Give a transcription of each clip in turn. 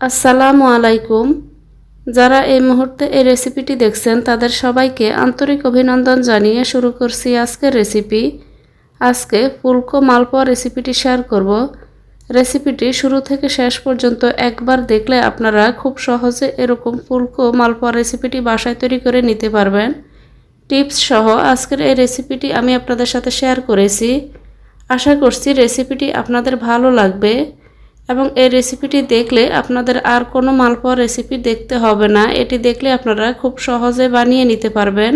আসসালামু আলাইকুম। যারা এই মুহূর্তে এই রেসিপিটি দেখছেন, তাদের সবাইকে আন্তরিক অভিনন্দন জানিয়ে শুরু করছি আজকের রেসিপি। আজকে ফুলকো মালপোয়া রেসিপিটি শেয়ার করব। রেসিপিটি শুরু থেকে শেষ পর্যন্ত একবার দেখলে আপনারা খুব সহজে এরকম ফুলকো মালপোয়া রেসিপিটি বাসায় তৈরি করে নিতে পারবেন। টিপস সহ আজকের এই রেসিপিটি আমি আপনাদের সাথে শেয়ার করেছি। আশা করছি রেসিপিটি আপনাদের ভালো লাগবে। এবং এই রেসিপিটি দেখলে আপনাদের আর কোনো মালপোয়া রেসিপি দেখতে হবে না। এটি দেখলে আপনারা খুব সহজে বানিয়ে নিতে পারবেন।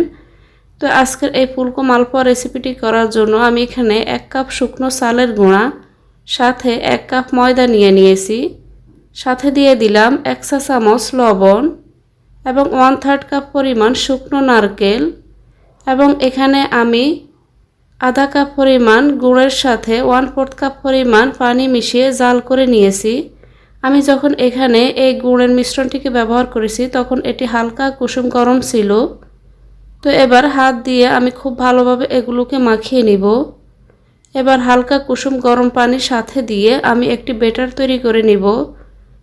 তো আজকের এই ফুলকো মালপোয়া রেসিপিটি করার জন্য আমি এখানে এক কাপ শুকনো চালের গুঁড়া, সাথে এক কাপ ময়দা নিয়ে নিয়েছি। সাথে দিয়ে দিলাম এক চা চামচ লবণ এবং ওয়ান থার্ড কাপ পরিমাণ শুকনো নারকেল। এবং এখানে আমি আধা কাপ পরিমাণ গুড়ের সাথে ওয়ান ফোর্থ কাপ পরিমাণ পানি মিশিয়ে জাল করে নিয়েছি। আমি যখন এখানে এই গুড়ের মিশ্রণটিকে ব্যবহার করেছি, তখন এটি হালকা কুসুম গরম ছিল। তো এবার হাত দিয়ে আমি খুব ভালোভাবে এগুলোকে মাখিয়ে নিব। এবার হালকা কুসুম গরম পানির সাথে দিয়ে আমি একটি বেটার তৈরি করে নিব।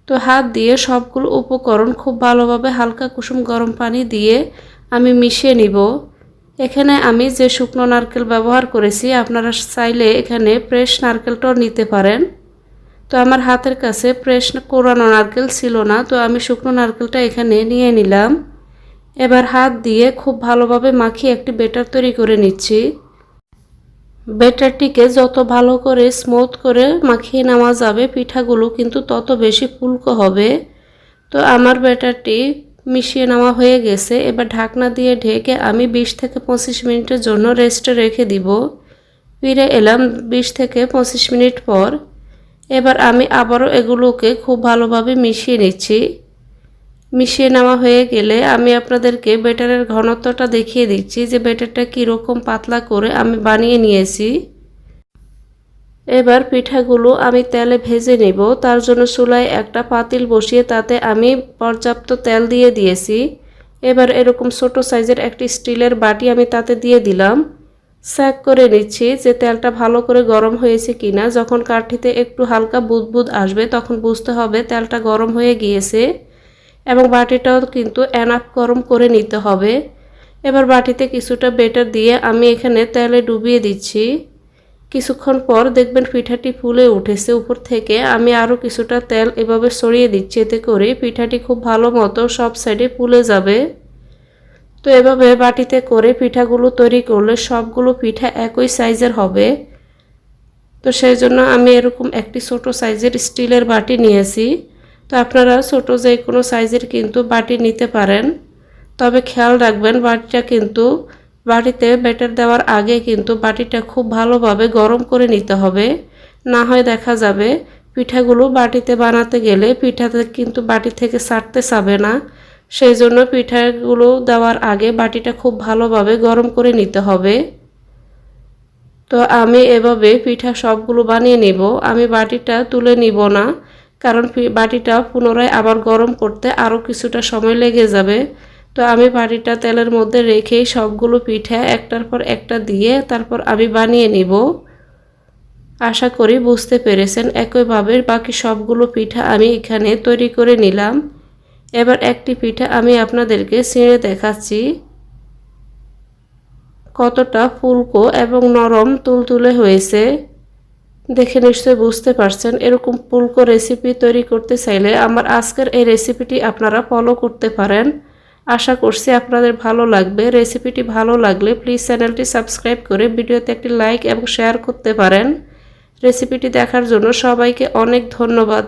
তো হাত দিয়ে সবগুলো উপকরণ খুব ভালোভাবে হালকা কুসুম গরম পানি দিয়ে আমি মিশিয়ে নিব। এখানে আমি যে শুকনো নারকেল ব্যবহার করেছি, আপনারা চাইলে এখানে ফ্রেশ নারকেলটাও নিতে পারেন। তো আমার হাতের কাছে ফ্রেশ কোরানো নারকেল ছিল না, তো আমি শুকনো নারকেলটা এখানে নিয়ে নিলাম। এবার হাত দিয়ে খুব ভালোভাবে মাখিয়ে একটি বেটার তৈরি করে নিচ্ছি। বেটারটিকে যত ভালো করে স্মুথ করে মাখিয়ে নেওয়া যাবে, পিঠাগুলো কিন্তু তত বেশি ফুলকো হবে। তো আমার বেটারটি মিশিয়ে নেওয়া হয়ে গেছে। এবার ঢাকনা দিয়ে ঢেকে আমি বিশ থেকে পঁচিশ মিনিটের জন্য রেস্টে রেখে দিব। ফিরে এলাম বিশ থেকে পঁচিশ মিনিট পর। এবার আমি আবারও এগুলোকে খুব ভালোভাবে মিশিয়ে নিচ্ছি। মিশিয়ে নেওয়া হয়ে গেলে আমি আপনাদেরকে বেটারের ঘনত্বটা দেখিয়ে দিচ্ছি যে বেটারটা কীরকম পাতলা করে আমি বানিয়ে নিয়েছি। এবার পিঠাগুলো আমি তেলে ভেজে নেব। তার জন্য চুলায় একটা পাতিল বসিয়ে তাতে আমি পর্যাপ্ত তেল দিয়ে দিয়েছি। এবার এরকম ছোট সাইজের একটি স্টিলের বাটি আমি তাতে দিয়ে দিলাম। স্যাক করে নিচ্ছি যে তেলটা ভালো করে গরম হয়েছে কিনা। যখন কাঠিতে একটু হালকা বুদবুদ আসবে, তখন বুঝতে হবে তেলটা গরম হয়ে গিয়েছে এবং বাটিটাও কিন্তু এনাফ গরম করে নিতে হবে। এবার বাটিতে কিছুটা বেটার দিয়ে আমি এখানে তেলে ডুবিয়ে দিচ্ছি। কিছুক্ষণ পর দেখবেন পিঠাটি ফুলে উঠেছে। উপর থেকে আমি আরও কিছুটা তেল এভাবে সরিয়ে দিচ্ছি। এতে করে পিঠাটি খুব ভালো মতো সব সাইডে ফুলে যাবে। তো এভাবে বাটিতে করে পিঠাগুলো তৈরি করলে সবগুলো পিঠা একই সাইজের হবে। তো সেই জন্য আমি এরকম একটি ছোট সাইজের স্টিলের বাটি নিয়েছি। তো আপনারা ছোট যে কোনো সাইজের কিন্তু বাটি নিতে পারেন। তবে খেয়াল রাখবেন বাটিটা কিন্তু বাটিতে ব্যাটার দেওয়ার আগে কিন্তু বাটিটা খুব ভালোভাবে গরম করে নিতে হবে। না হয় দেখা যাবে পিঠাগুলো বাটিতে বানাতে গেলে পিঠাতে কিন্তু বাটি থেকে ছাড়তে চাবে না। সেই জন্য পিঠাগুলো দেওয়ার আগে বাটিটা খুব ভালোভাবে গরম করে নিতে হবে। তো আমি এভাবে পিঠা সবগুলো বানিয়ে নিব। আমি বাটিটা তুলে নিব না, কারণ বাটিটা পুনরায় আবার গরম করতে আরও কিছুটা সময় লেগে যাবে। তো আমি বাটিটা তেলের মধ্যে রেখেই সবগুলো পিঠা একটার পর একটা দিয়ে তারপর আমি বানিয়ে নিব। আশা করি বুঝতে পেরেছেন একইভাবে বাকি সবগুলো পিঠা আমি এখানে তৈরি করে নিলাম। এবার একটি পিঠা আমি আপনাদেরকে ছিঁড়ে দেখাচ্ছি। কতটা ফুলকো এবং নরম তুলতুলে হয়েছে। দেখে নিশ্চয়ই বুঝতে পারছেন, এরকম ফুলকো রেসিপি তৈরি করতে চাইলে আমার আজকের এই রেসিপিটি আপনারা ফলো করতে পারেন। আশা করছি আপনাদের ভালো লাগবে। রেসিপিটি ভালো লাগলে প্লিজ চ্যানেলটি সাবস্ক্রাইব করে ভিডিওতে একটি লাইক এবং শেয়ার করতে পারেন। রেসিপিটি দেখার জন্য সবাইকে অনেক ধন্যবাদ।